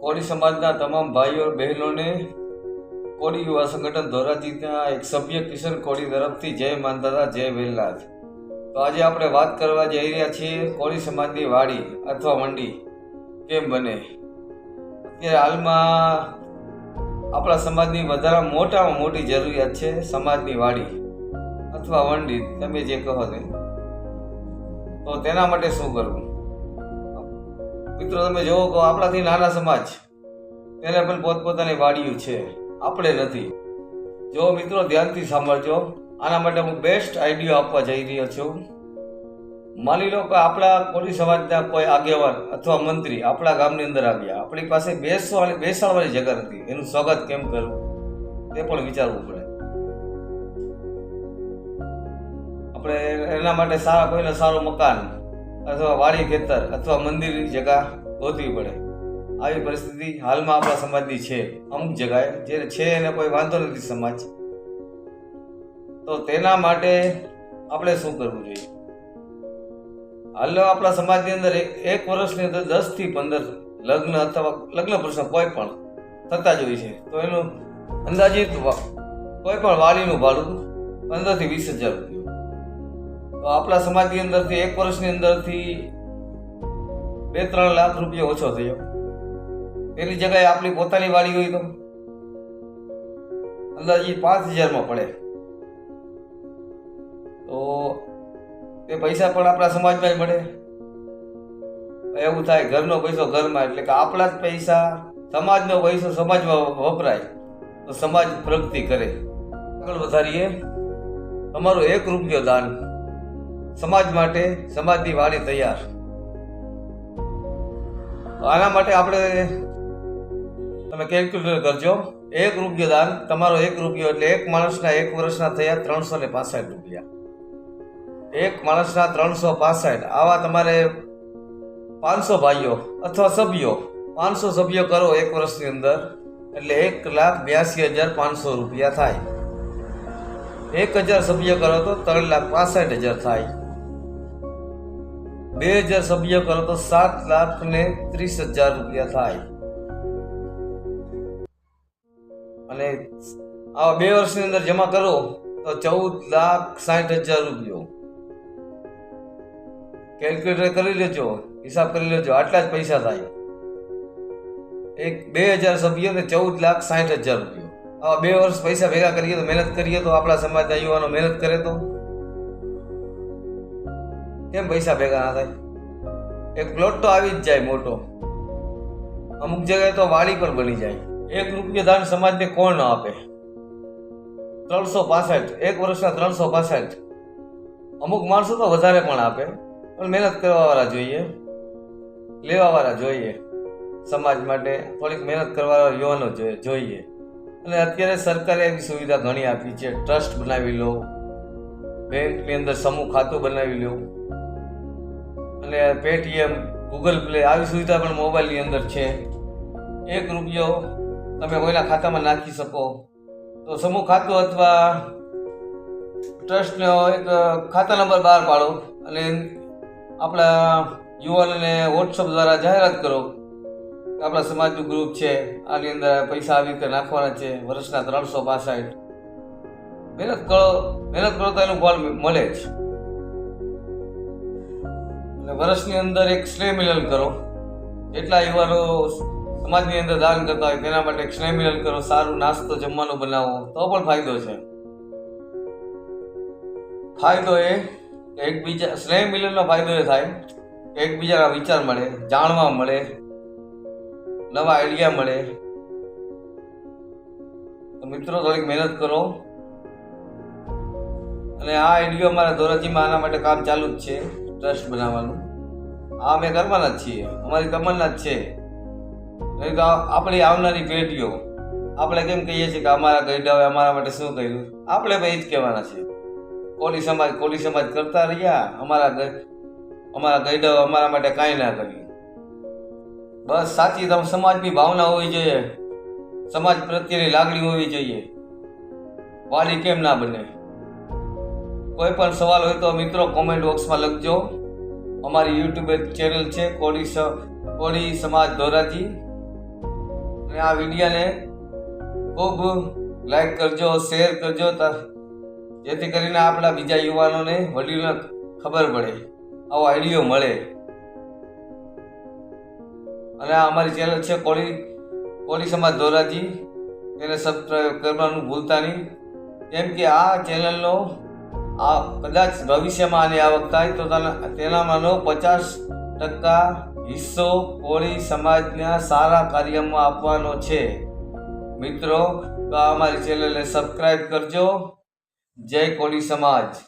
કોળી સમાજના તમામ ભાઈઓ બહેનોને કોળી યુવા સંગઠન ધોરાજીના એક સભ્ય કિશન કોળી તરફથી જય માનતા જય વેલનાથ તો આજે આપણે વાત કરવા જઈ રહ્યા છીએ કોળી સમાજની વાડી અથવા મંડી કેમ બને? અત્યારે હાલમાં આપણા સમાજની વધારે મોટામાં મોટી જરૂરિયાત છે સમાજની વાડી અથવા વંડી તમે જે કહો તે. તો તેના માટે શું કરવું? મિત્રો, તમે જોવો કે આપણાથી નાના સમાજ, એને પણ પોતપોતાની વાડીઓ છે. આપણે નથી. જો મિત્રો, ધ્યાનથી સાંભળજો. આના માટે હું બેસ્ટ આઈડિયો આપવા જઈ રહ્યો છું. માની લો કે આપણા કોળી સમાજના કોઈ આગેવાન અથવા મંત્રી આપણા ગામની અંદર આવ્યા. આપણી પાસે બેસવાની બેસાડવાની જગ્યા નથી એનું સ્વાગત કેમ કરવું તે પણ વિચારવું પડે. આપણે એના માટે સારા કોઈને સારું મકાન અથવા વાડી ખેતર અથવા મંદિરની જગ્યા ગોતવી પડે. આવી પરિસ્થિતિ હાલમાં આપણા સમાજની છે. અમુક જગાએ જે છે એને કોઈ વાંધો નથી સમાજ. તો તેના માટે આપણે શું કરવું જોઈએ? હાલ આપણા સમાજની અંદર એક વર્ષની અંદર દસથી પંદર લગ્ન અથવા લગ્ન પ્રશ્ન કોઈ પણ થતા જ હોય છે. તો એનું અંદાજિત કોઈ પણ વાલીનું ભાડું પંદરથી વીસ હજાર રૂપિયા. તો આપણા સમાજની અંદરથી, એક વર્ષની અંદરથી બે, ત્રણ લાખ રૂપિયા ઓછો થયો. એની જગ્યાએ આપણી પોતાની વાડી હોય તો? અંદાજી પાંચ હજારમાં પડે. તો તે પૈસા પણ આપણા સમાજમાં મળે. એવું થાય, ઘરનો પૈસો ઘરમાં, એટલે કે આપણા જ પૈસા, સમાજનો પૈસો સમાજમાં વપરાય. તો સમાજ પ્રગતિ કરે. આગળ વધારીએ. તમારું એક રૂપિયો દાન. સમાજ માટે સમાજની વાડી તૈયાર. આના માટે આપણે તમે કેલ્ક્યુલેટર કરજો. એક રૂપિયો દાન, તમારો એક રૂપિયો એટલે એક માણસના એક વર્ષના થયા ત્રણસો ને પાસઠ રૂપિયા. એક માણસના ત્રણસો પાસઠ. આવા તમારે પાંચસો ભાઈઓ અથવા સભ્યો, પાંચસો સભ્યો કરો એક વર્ષની અંદર, એટલે એક લાખ બ્યાસી હજાર પાંચસો રૂપિયા થાય. એક હજાર સભ્ય કરો તો ત્રણ લાખ પાસઠ હજાર થાય. બે હજાર સભ્ય કરો તો સાત લાખ ને ત્રીસ હજાર રૂપિયા થાય. અને આવા બે વર્ષની અંદર જમા કરો, તો ચૌદ લાખ સાઠ હજાર રૂપિયો. કેલ્ક્યુલેટર કરી લેજો, હિસાબ કરી લેજો, આટલા જ પૈસા થાય. એક બે હજાર સભ્યો ને ચૌદ લાખ સાઠ હજાર રૂપિયો. આવા બે વર્ષ પૈસા ભેગા કરીએ તો મહેનત કરીએ તો આપણા સમાજના યુવાનો મહેનત કરે તો. કેમ પૈસા ભેગા ના થાય? એક પ્લોટ તો આવી જ જાય મોટો. અમુક જગ્યાએ તો વાળી પણ બની જાય. એક રૂપિયા દાન સમાજને કોણ ન આપે? ત્રણસો પાસઠ, એક વર્ષના ત્રણસો પાસઠ. અમુક માણસો તો વધારે પણ આપે, પણ મહેનત કરવાવાળા જોઈએ. લેવાવાળા જોઈએ. સમાજ માટે થોડીક મહેનત કરવાવાળા યુવાનો જોઈએ. અને અત્યારે સરકારે એવી સુવિધા ઘણી આપી છે. ટ્રસ્ટ બનાવી લો. બેંકની અંદર સમૂહ ખાતું બનાવી લો. અને પેટીએમ ગૂગલ પ્લે આવી સુવિધા પણ મોબાઈલની અંદર છે. એક રૂપિયો તમે કોઈના ખાતામાં નાખી શકો. તો સમૂહ ખાતું અથવા ટ્રસ્ટનો એક ખાતા નંબર બહાર પાડો અને આપણા યુવાનોને વોટ્સઅપ દ્વારા જાહેરાત કરો આપણા સમાજનું ગ્રુપ છે, આની અંદર પૈસા આવી રીતે નાખવાના છે, વર્ષના ત્રણસો પાસઠ. મહેનત કરો મહેનત કરો તો એનું ફળ મળે જ. અને વર્ષની અંદર એક સ્નેહ મિલન કરો. જેટલા યુવાનો સમાજની અંદર દાન કરતા હોય તેના માટે એક સ્નેહ મિલન કરો, સારું નાસ્તો જમવાનું બનાવો, તો પણ ફાયદો છે. ફાયદો એ એકબીજા સ્નેહ મિલનનો ફાયદો એ થાય, એકબીજાના વિચાર મળે, જાણવા મળે, નવા આઈડિયા મળે. તો મિત્રો, થોડીક મહેનત કરો. અને આ આઈડિયો અમારા ધોરાજીમાં આના માટે કામ ચાલુ જ છે. ટ્રસ્ટ બનાવવાનું. આ અમે કરવાના જ છીએ. અમારી તમન્ના જ છે. નહીં તો આપણી આવનારી પેઢીઓ, આપણે કેમ કહીએ છીએ કે અમારા ગઈડાઓએ અમારા માટે શું કર્યું? આપણે પણ એ જ કહેવાના છે કોલી સમાજ કોલી સમાજ કરતા રહ્યા, અમારા અમારા ગઈડાઓ અમારા માટે કાંઈ ના કર્યું. બસ સાચી તમે સમાજની ભાવના હોવી જોઈએ. સમાજ પ્રત્યેની લાગણી હોવી જોઈએ. વાલી કેમ ના બને? કોઈ પણ સવાલ હોય તો મિત્રો કોમેન્ટ બોક્સમાં લખજો. અમારી યુટ્યુબ ચેનલ છે કોડી કોડી સમાજ ધોરાજી. અને આ વિડીયોને ખૂબ લાઈક કરજો શેર કરજો જેથી કરીને આપણા બીજા યુવાનોને વડીલોને ખબર પડે, આવો આઈડિયો મળે. અને આ અમારી ચેનલ છે, કોળી કોળી સમાજ ધોરાજી. એને સબસ્ક્રાઈબ કરવાનું ભૂલતા નહીં. કેમ કે આ ચેનલનો આ કદાચ ભવિષ્યમાં આની આવક થાય તો તેના- તેનામાંનો પચાસ ટકા હિસ્સો કોળી સમાજના સારા કાર્યમાં આપવાનો છે. મિત્રો, તો અમારી ચેનલને સબસ્ક્રાઈબ કરજો. જય કોળી સમાજ.